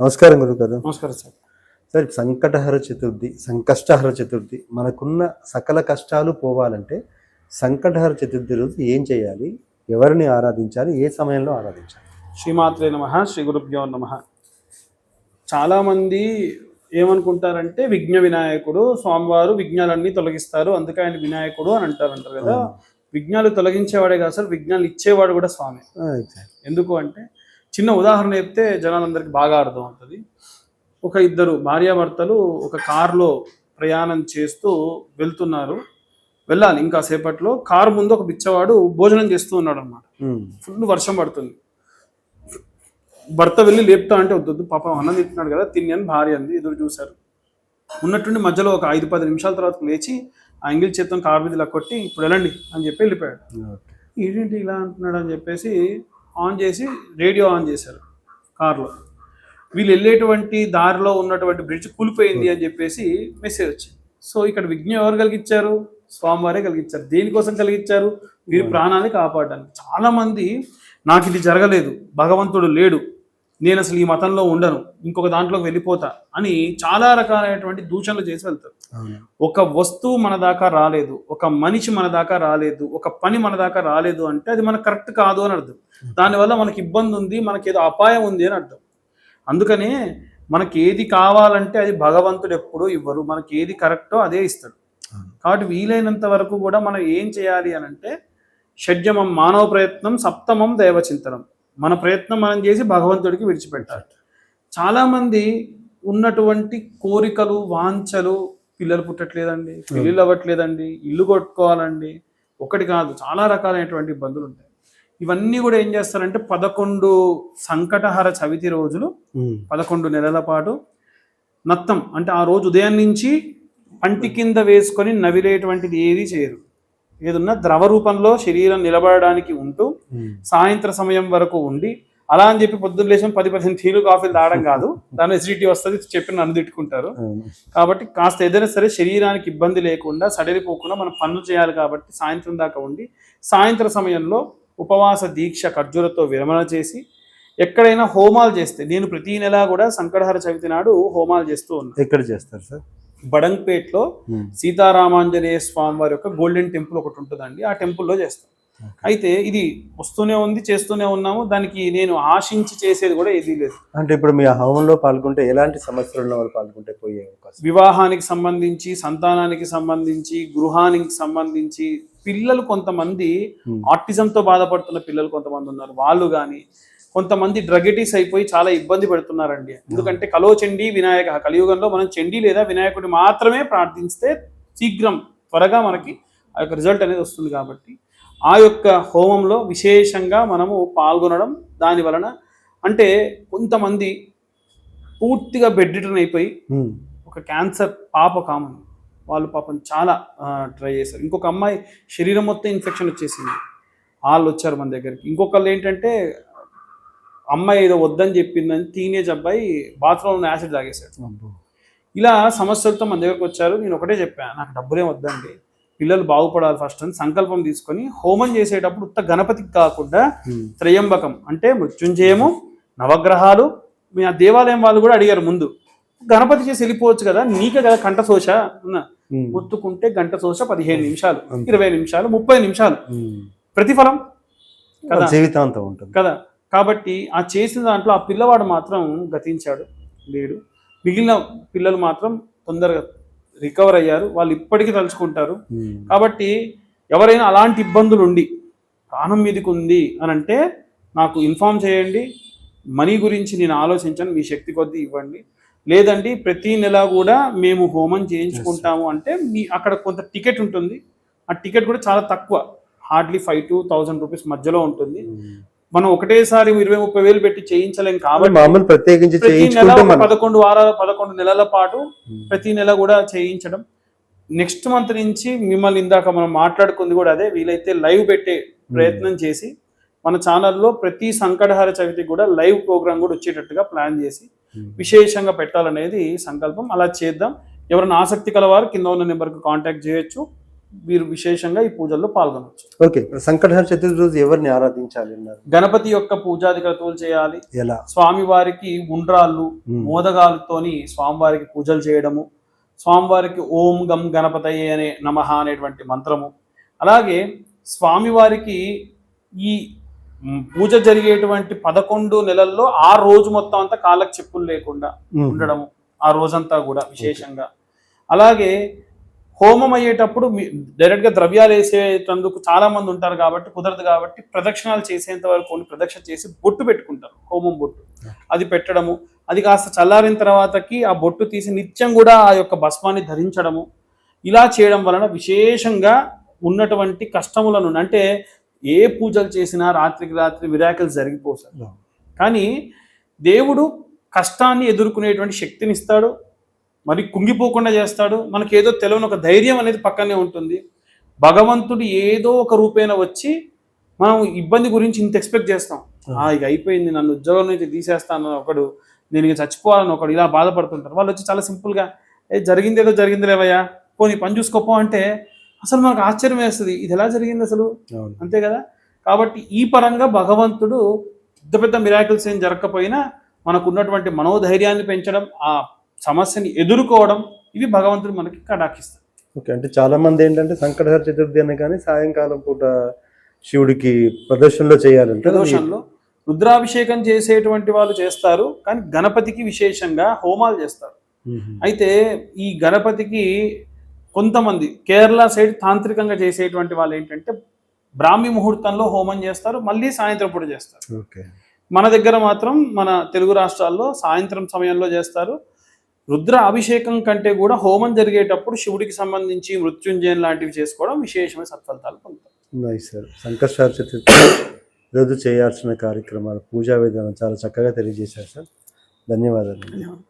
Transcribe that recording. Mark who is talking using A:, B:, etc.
A: నమస్కారం గురుగారు.
B: నమస్కారం సార్.
A: సార్ సంకటహర చతుర్థి సంకష్టహర చతుర్థి మనకున్న సకల కష్టాలు పోవాలంటే సంకటహర చతుర్థి రోజు ఏం చేయాలి? ఎవరిని ఆరాధించాలి? ఏ సమయంలో ఆరాధించాలి?
B: శ్రీమాత్రే నమ శ్రీ గురుభ్యో నమ. చాలామంది ఏమనుకుంటారంటే విఘ్న వినాయకుడు స్వామివారు విఘ్నాలన్నీ తొలగిస్తారు అందుకే ఆయన వినాయకుడు అని అంటారు అంటారు కదా. విఘ్నాలు తొలగించేవాడే కాదు సార్ విఘ్నాలు ఇచ్చేవాడు కూడా స్వామి. ఎందుకు అంటే చిన్న ఉదాహరణ చెప్తే జనాలందరికీ బాగా అర్థం అవుతుంది ఒక ఇద్దరు భార్యాభర్తలు ఒక కారులో ప్రయాణం చేస్తూ వెళ్తున్నారు. వెళ్ళాలి ఇంకా సేపట్లో. కారు ముందు ఒక బిచ్చవాడు భోజనం చేస్తూ ఉన్నాడు అనమాట ఫుల్ వర్షం పడుతుంది. భర్త వెళ్ళి లేపుతా అంటే వద్దొద్దు పాపం అన్నం తింటున్నాడు కదా తిని అని భార్య అంది ఎదురు చూశారు. ఉన్నట్టుండి మధ్యలో ఒక ఐదు పది నిమిషాల తర్వాత లేచి ఆ ఎంగిల్ చేత్తో కారు మీద కొట్టి ఇప్పుడు వెళ్ళండి అని చెప్పి వెళ్ళిపోయాడు. ఏంటి ఇలా అంటున్నాడు అని చెప్పేసి ఆన్ చేసి రేడియో ఆన్ చేశారు కార్లో. వీళ్ళు వెళ్ళేటువంటి దారిలో ఉన్నటువంటి బ్రిడ్జ్ కూలిపోయింది అని చెప్పేసి మెసేజ్ వచ్చింది. సో ఇక్కడ విఘ్నం ఎవరు కలిగించారు? స్వామివారే కలిగించారు. దేనికోసం కలిగించారు? వీరి ప్రాణాన్ని కాపాడడానికి. చాలామంది నాకు ఇది జరగలేదు. భగవంతుడు లేడు. నేను అసలు ఈ మతంలో ఉండను ఇంకొక దాంట్లోకి వెళ్ళిపోతా అని చాలా రకాలైనటువంటి దూషణలు చేసి వెళ్తారు. ఒక వస్తువు మన దాకా రాలేదు ఒక మనిషి మన దాకా రాలేదు ఒక పని మన దాకా రాలేదు అంటే అది మనకు కరెక్ట్ కాదు అని అర్థం. దానివల్ల మనకి ఇబ్బంది ఉంది మనకి ఏదో అపాయం ఉంది అని అర్థం. అందుకనే మనకి ఏది కావాలంటే అది భగవంతుడు ఎప్పుడూ ఇవ్వరు మనకి ఏది కరెక్టో అదే ఇస్తాడు. కాబట్టి వీలైనంత వరకు కూడా మనం ఏం చేయాలి అని అంటే షడ్జమం మానవ ప్రయత్నం సప్తమం దైవచింతనం మన ప్రయత్నం మనం చేసి భగవంతుడికి విడిచిపెట్టాలి. చాలామంది ఉన్నటువంటి కోరికలు వాంఛలు పిల్లలు పుట్టట్లేదండి పెళ్ళిళ్ళు అవ్వట్లేదండి ఇల్లు కొట్టుకోవాలండి ఒకటి కాదు చాలా రకాలైనటువంటి ఇబ్బందులు ఉంటాయి. ఇవన్నీ కూడా ఏం చేస్తారంటే పదకొండు సంకటహర చవితి రోజులు పదకొండు నెలల పాటు నత్తం అంటే ఆ రోజు ఉదయం నుంచి పంటి కింద వేసుకొని నవిలేటువంటిది ఏది చేయరు. ఏదున్నా ద్రవ రూపంలో శరీరం నిలబడడానికి ఉంటూ సాయంత్ర సమయం వరకు ఉండి అలా అని చెప్పి పొద్దున్న లేచిన పది పదిహేను టీలు కాఫీలు తాగడం కాదు. దాని ఎసిడిటీ వస్తుంది చెప్పి నన్ను తిట్టుకుంటారు. కాబట్టి కాస్త ఏదైనా సరే శరీరానికి ఇబ్బంది లేకుండా సడలిపోకుండా మనం పనులు చేయాలి కాబట్టి సాయంత్రం దాకా ఉండి సాయంత్ర సమయంలో ఉపవాస దీక్ష ఖర్జూరతో విరమణ చేసి ఎక్కడైనా హోమాలు చేస్తే నేను ప్రతి నెలా కూడా సంకటహర చవితి నాడు హోమాలు చేస్తూ ఉన్నాను
A: ఎక్కడ చేస్తారు సార్?
B: బడంగ్పేట్లో
A: ఉమ్,
B: సీతారామాంజనేయ స్వామి వారి యొక్క గోల్డెన్ టెంపుల్ ఒకటి ఉంటుందండి. ఆ టెంపుల్లో చేస్తాం. అయితే ఇది వస్తూనే ఉంది చేస్తూనే ఉన్నాము. దానికి నేను ఆశించి చేసేది కూడా ఏదీ లేదు.
A: అంటే ఇప్పుడు మీ హోమంలో పాల్గొంటే ఎలాంటి సమస్యలు ఉన్న వాళ్ళు పాల్గొంటే పోయే అవకాశం?
B: వివాహానికి సంబంధించి సంతానానికి సంబంధించి గృహానికి సంబంధించి పిల్లలు కొంతమంది
A: Hmm.
B: ఆటిజంతో బాధపడుతున్న పిల్లలు కొంతమంది ఉన్నారు. వాళ్ళు కానీ కొంతమంది డ్రగెటీస్ అయిపోయి చాలా ఇబ్బంది పెడుతున్నారండి. ఎందుకంటే కలో చండీ వినాయక కలియుగంలో మనం చండీ లేదా వినాయకుడిని మాత్రమే ప్రార్థిస్తే శీఘ్రం త్వరగా మనకి ఆ యొక్క రిజల్ట్ అనేది వస్తుంది కాబట్టి ఆ యొక్క హోమంలో విశేషంగా మనము పాల్గొనడం దాని వలన అంటే కొంతమంది పూర్తిగా బెడ్ రిటర్న్ అయిపోయి ఒక క్యాన్సర్ పాప కామన్. వాళ్ళు పాపం చాలా ట్రై చేశారు. ఇంకొక అమ్మాయి శరీరం మొత్తం ఇన్ఫెక్షన్ వచ్చేసింది. వాళ్ళు వచ్చారు మన దగ్గరికి. ఇంకొకళ్ళు ఏంటంటే అమ్మాయి ఏదో వద్దని చెప్పిందని టీనేజ్ అబ్బాయి బాత్రూంలో యాసిడ్ తాగేశాడు. ఇలా సమస్యలతో మన దగ్గరకు వచ్చారు. నేను ఒకటే చెప్పాను నాకు డబ్బులేం వద్దండి. పిల్లలు బాగుపడాలి ఫస్ట్ అని సంకల్పం తీసుకొని హోమం చేసేటప్పుడు ఉత్త గణపతికి కాకుండా త్రయంబకం అంటే మృత్యుంజయము నవగ్రహాలు మీ ఆ దేవాలయం వాళ్ళు కూడా అడిగారు ముందు. గణపతి చేసి వెళ్ళిపోవచ్చు కదా నీకే కదా అన్న.
A: ఉమ్,
B: ఒత్తుకుంటే గంట శోష పదిహేను నిమిషాలు ఇరవై నిమిషాలు ముప్పై నిమిషాలు. ప్రతిఫలం కదా.
A: జీవితాంతం ఉంటుంది.
B: కదా. కాబట్టి ఆ చేసిన దాంట్లో ఆ పిల్లవాడు మాత్రం గతించాడు లేడు. మిగిలిన పిల్లలు మాత్రం తొందరగా రికవర్ అయ్యారు వాళ్ళు ఇప్పటికీ తలుచుకుంటారు.
A: ఉమ్,
B: కాబట్టి ఎవరైనా అలాంటి ఇబ్బందులు ఉండి ప్రాణం మీదకి ఉంది అని అంటే నాకు ఇన్ఫామ్ చేయండి మనీ గురించి నేను ఆలోచించాను మీ శక్తి కొద్దీ ఇవ్వండి. లేదండి ప్రతి నెల కూడా మేము హోమం చేయించుకుంటాము అంటే మీ అక్కడ కొంత టికెట్ ఉంటుంది. ఆ టికెట్ కూడా చాలా తక్కువ. Hardly five to thousand rupees మధ్యలో ఉంటుంది.
A: ఉమ్.
B: మనం ఒకటేసారి ఇరవై ముప్పై వేలు పెట్టి చేయించలేం కాబట్టి
A: మామూలు ప్రత్యేకించి
B: ప్రతి నెల పదకొండు వారాల పదకొండు నెలల పాటు. ప్రతి నెల కూడా చేయించడం. నెక్స్ట్ మంత్ నుంచి మిమ్మల్ని ఇందాక మనం మాట్లాడుకుంది కూడా అదే వీలైతే లైవ్ పెట్టే ప్రయత్నం చేసి మన ఛానల్లో ప్రతి సంకటహార చవితి కూడా లైవ్ ప్రోగ్రామ్ కూడా వచ్చేటట్టుగా ప్లాన్ చేసి. విశేషంగా పెట్టాలనేది సంకల్పం. అలా చేద్దాం. ఎవరైనా ఆసక్తి కలవారు కింద ఉన్న నెంబర్కి కాంటాక్ట్ చేయొచ్చు. వీరు విశేషంగా ఈ పూజల్లో పాల్గొనవచ్చు.
A: ఓకే సంకటహర చతుర్థి రోజు ఎవరిని ఆరాధించాలి అన్నారు?
B: గణపతి యొక్క పూజాది క్రతువులు చేయాలి.
A: ఎలా?
B: స్వామివారికి ఉండ్రాళ్ళు. మోదగాలతోని స్వామివారికి పూజలు చేయడము స్వామివారికి ఓం గం గణపతయే అనే నమః అనేటువంటి మంత్రము. అలాగే స్వామివారికి ఈ పూజ జరిగేటువంటి పదకొండు నెలల్లో ఆ రోజు మొత్తం అంతా కాళ్ళకి చెప్పులు లేకుండా. ఉండడము ఆ రోజంతా కూడా విశేషంగా. అలాగే హోమం అయ్యేటప్పుడు మీ- డైరెక్ట్గా ద్రవ్యాలు వేసేటందుకు చాలా మంది ఉంటారు కాబట్టి కుదరదు కాబట్టి ప్రదక్షిణాలు చేసేంత వరకు కొన్ని ప్రదక్షిణ చేసి బొట్టు పెట్టుకుంటారు హోమం బొట్టు. అది పెట్టడము అది కాస్త చల్లారిన తర్వాతకి ఆ బొట్టు తీసి నిత్యం కూడా ఆ యొక్క భస్మాన్ని ధరించడము. ఇలా చేయడం వలన విశేషంగా ఉన్నటువంటి కష్టములను అంటే ఏ పూజలు చేసినా రాత్రికి రాత్రి విరాకలు జరిగిపోతాయి కానీ దేవుడు కష్టాన్ని ఎదుర్కొనేటువంటి శక్తిని ఇస్తాడు మరి కుంగిపోకుండా చేస్తాడు. మనకి ఏదో తెలియని ఒక ధైర్యం అనేది పక్కనే ఉంటుంది. భగవంతుడు ఏదో ఒక రూపేణ వచ్చి మనం ఇబ్బంది గురించి ఇంత ఎక్స్పెక్ట్ చేస్తాం. ఆ. ఇక అయిపోయింది నన్ను ఉద్యోగం నుంచి తీసేస్తాను ఒకడు నేను ఇక చచ్చిపోవాలని ఒకడు ఇలా బాధపడుతుంటారు. వాళ్ళు వచ్చి చాలా సింపుల్గా ఏ జరిగింది ఏదో జరిగింది లేవయ్యా పోనీ పని చూసుకోపో అంటే అసలు మనకు ఆశ్చర్యం వేస్తుంది. ఇది ఎలా జరిగింది అసలు? అంతే కదా? కాబట్టి ఈ పరంగా భగవంతుడు పెద్ద పెద్ద మిరాకిల్స్ ఏం జరగకపోయినా మనకు ఉన్నటువంటి మనోధైర్యాన్ని పెంచడం ఆ సమస్యని ఎదుర్కోవడం ఇవి భగవంతుడు మనకి కటాక్షిస్తాడు.
A: ఓకే అంటే చాలా మంది ఏంటంటే సంకటహర చతుర్థి అనే కానీ సాయంకాలం పూట శివుడికి ప్రదర్శనలో చేయాలంటే
B: ప్రదోషంలో రుద్రాభిషేకం చేసేటువంటి వాళ్ళు చేస్తారు కానీ గణపతికి విశేషంగా హోమాలు చేస్తారు. అయితే ఈ గణపతికి కొంతమంది కేరళ సైడ్ తాంత్రికంగా చేసేటువంటి వాళ్ళు ఏంటంటే బ్రాహ్మీ ముహూర్తంలో హోమం చేస్తారు మళ్ళీ సాయంత్రం పూట చేస్తారు.
A: ఓకే.
B: మన దగ్గర మాత్రం మన తెలుగు రాష్ట్రాల్లో సాయంత్రం సమయంలో చేస్తారు రుద్ర అభిషేకం కంటే కూడా హోమం జరిగేటప్పుడు శివుడికి సంబంధించి మృత్యుంజయం లాంటివి చేసుకోవడం విశేషమైన సత్ఫలితాలు పొందుతారు
A: నైస్ సార్ సంకష్టహర చతుర్థి రోజు చేయాల్సిన కార్యక్రమాలు పూజా విధానం చాలా చక్కగా తెలియజేశారు సార్ ధన్యవాదాలు.
B: ధన్యవాదాలు.